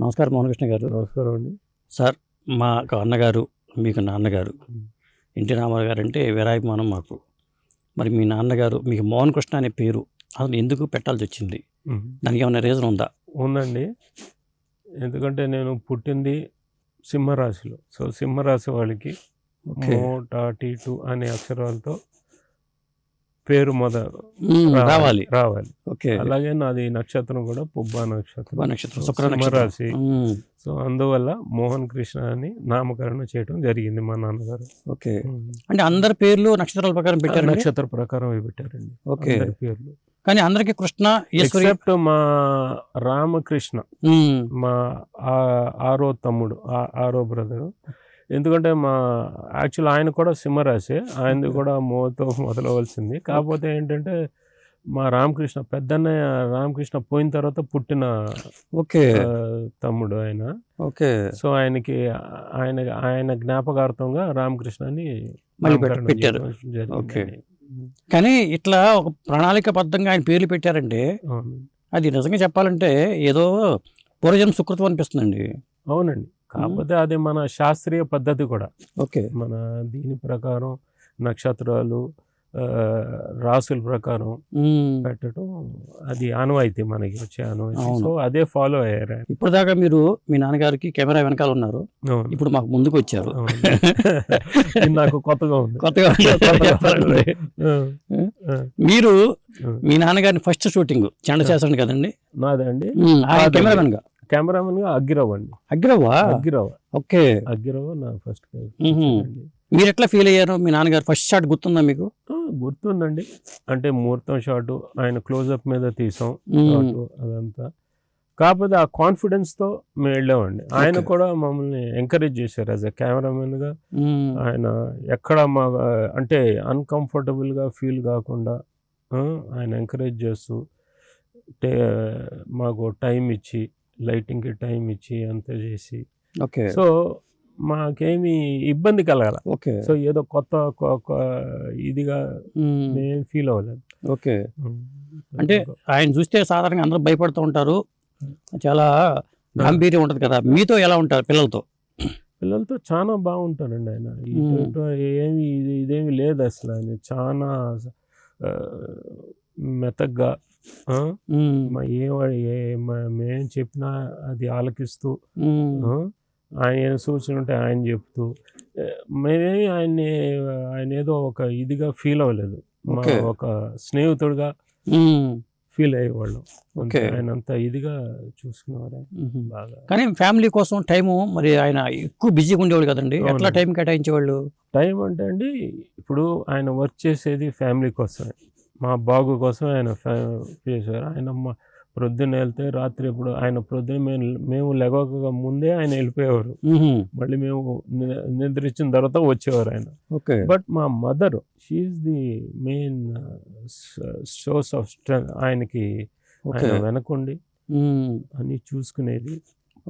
నమస్కారం మోహనకృష్ణ గారు. నమస్కారం అండి. సార్ మాకు అన్నగారు మీకు నాన్నగారు. ఎన్టీ రామారావు గారు అంటే వీరాభిమానం మాకు. మరి మీ నాన్నగారు మీకు మోహన్ కృష్ణ అనే పేరు అసలు ఎందుకు పెట్టాల్సి వచ్చింది? దానికి ఏమైనా రీజన్ ఉందా? ఉందండి. ఎందుకంటే నేను పుట్టింది సింహరాశిలో. సో సింహరాశి వాళ్ళకి ఓకే. మో టా టీ టు అనే అక్షరాలతో పేరు మొద రావాలి రావాలి. ఓకే. అలాగే నాది నక్షత్రం కూడా పుబ్బా నక్షత్రం. నక్షత్రం శుక్ర నక్షత్రం. సింహరాశి మ్మ్, సో అందువల్ల మోహన్ కృష్ణ అని నామకరణం చేయడం జరిగింది మా నాన్నగారు. ఓకే. అంటే అందరి పేర్లు నక్షత్రాల ప్రకారం పెట్టారు నక్షత్ర ప్రకారం అవి పెట్టారండి. ఓకే. పేర్లు. కానీ అందరికి కృష్ణ ఎక్సెప్ట్ మా రామకృష్ణ. మా ఆరో తమ్ముడు ఆరో బ్రదరు. ఎందుకంటే మా యాక్చువల్ ఆయన కూడా సింహరాశి ఆయనది కూడా మోతో మొదలవలసింది. కాకపోతే ఏంటంటే మా రామకృష్ణ పెద్దన్నయ్య రామకృష్ణ పోయిన తర్వాత పుట్టిన ఓకే. తమ్ముడు ఆయన. ఓకే. సో ఆయనకి ఆయన ఆయన జ్ఞాపకార్థంగా రామకృష్ణ అని పెట్టారు. ఓకే. కానీ ఇట్లా ఒక ప్రణాళికబద్ధంగా ఆయన పేర్లు పెట్టారంటే. అది నిజంగా చెప్పాలంటే ఏదో పూర్వజన్మ సుకృతం అనిపిస్తుందండి. అవునండి. కాకపోతే అది మన శాస్త్రీయ పద్ధతి కూడా. ఓకే. మన దీని ప్రకారం నక్షత్రాలు రాసుల ప్రకారం. పెట్టడం అది ఆనవాయితీ మనకి వచ్చే ఆనవాయితీ. సో అదే ఫాలో అయ్యారు. ఇప్పుడు దాకా మీరు మీ నాన్నగారికి కెమెరా వెనకాల ఉన్నారు. ఇప్పుడు మాకు ముందుకు వచ్చారు. నాకు కొత్తగా ఉంది. కొత్తగా మీరు. మీ నాన్నగారిని ఫస్ట్ షూటింగ్ చెండ చేశాడు కదండి? నాదే అండి మ్మ్, ఆయన కాదండి. కెమెరామెన్గా అగ్గిరవ్ అండి. అగ్రవా? అగ్గిరవ్ ఓకే. అగ్గిరవ్ నా ఫస్ట్. మీరు ఎట్లా ఫీల్ అయ్యారు మీ నాన్నగారు? ఫస్ట్ షాట్ గుర్తుందా మీకు? గుర్తుందండి. అంటే ముహూర్తం షాట్ ఆయన క్లోజ్అప్ మీద తీసాం అదంతా. కాకపోతే ఆ కాన్ఫిడెన్స్తో మేము వెళ్ళామండి. ఆయన. కూడా మమ్మల్ని ఎంకరేజ్ చేశారు యాజ్ ఎ కెమెరామెన్గా. ఆయన ఎక్కడ మా అంటే అన్కంఫర్టబుల్గా ఫీల్ కాకుండా ఆయన ఎంకరేజ్ చేస్తూ మాకు టైం ఇచ్చి లైటింగ్కి టైం ఇచ్చి అంతా చేసి. ఓకే. సో మాకేమి ఇబ్బంది కలగాల. ఓకే. సో ఏదో కొత్త ఇదిగా మ్మ్. ఫీల్ అవ్వలేదు. ఓకే. అంటే ఆయన చూస్తే సాధారణంగా అందరూ భయపడుతూ ఉంటారు. చాలా గాంభీర్యం ఉంటుంది కదా. మీతో ఎలా ఉంటారు పిల్లలతో? పిల్లలతో చాలా బాగుంటారండి ఆయన. ఏమి ఇది ఇదేమి లేదు అసలు ఆయన. చాలా మెతగ్గా మ్మ్. ఏం ఏ మా- మేం చెప్పినా అది ఆలకిస్తూ మ్మ్. ఆయన సూచన ఉంటే ఆయన చెప్తూ మేమేమి ఆయన్ని ఆయన ఏదో ఒక ఇదిగా ఫీల్ అవ్వలేదు. ఒక స్నేహితుడిగా మ్మ్. ఫీల్ అయ్యేవాళ్ళం. ఆయన అంత ఇదిగా చూసుకునేవారు మ్మ్. బాగా కానీ ఫ్యామిలీ కోసం టైము మరి ఆయన ఎక్కువ బిజీగా ఉండేవాళ్ళు కదండి ఎట్లా. టైం కేటాయించేవాళ్ళు టైం అంటే అండి ఇప్పుడు ఆయన వర్క్ చేసేది ఫ్యామిలీ కోసమే మా బాగు కోసం ఆయన చేశారు. ఆయన మా ప్రొద్దున వెళ్తే రాత్రి ఇప్పుడు ఆయన ప్రొద్దున మేము మేము లెగక ముందే ఆయన వెళ్ళిపోయేవారు. మళ్ళీ మేము నిద్రించిన తర్వాత వచ్చేవారు ఆయన. ఓకే. బట్ మా mother she is the main source of strength ఆయనకి. ఆయన వెనకుండి. అన్ని చూసుకునేది.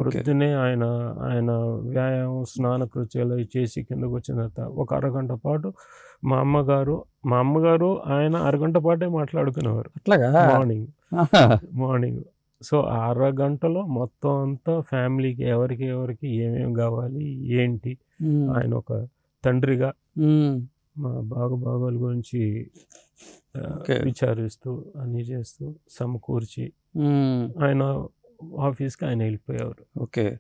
ప్రొద్దునే ఆయన ఆయన వ్యాయామం స్నాన కృత్యాలు చేసి కిందకు వచ్చిన తర్వాత ఒక అరగంట పాటు మా అమ్మగారు మా అమ్మగారు ఆయన అరగంట పాటే మాట్లాడుకునేవారు అట్లాగా మార్నింగ్. మార్నింగ్ సో అరగంటలో మొత్తం అంతా ఫ్యామిలీకి ఎవరికి ఎవరికి ఏమేమి కావాలి ఏంటి. ఆయన ఒక తండ్రిగా. మా బాగు బాగోల గురించి. విచారిస్తూ అన్నీ చేస్తూ సమకూర్చి. ఆయన ఆఫీస్కి ఆయన వెళ్ళిపోయేవారు. ఓకే.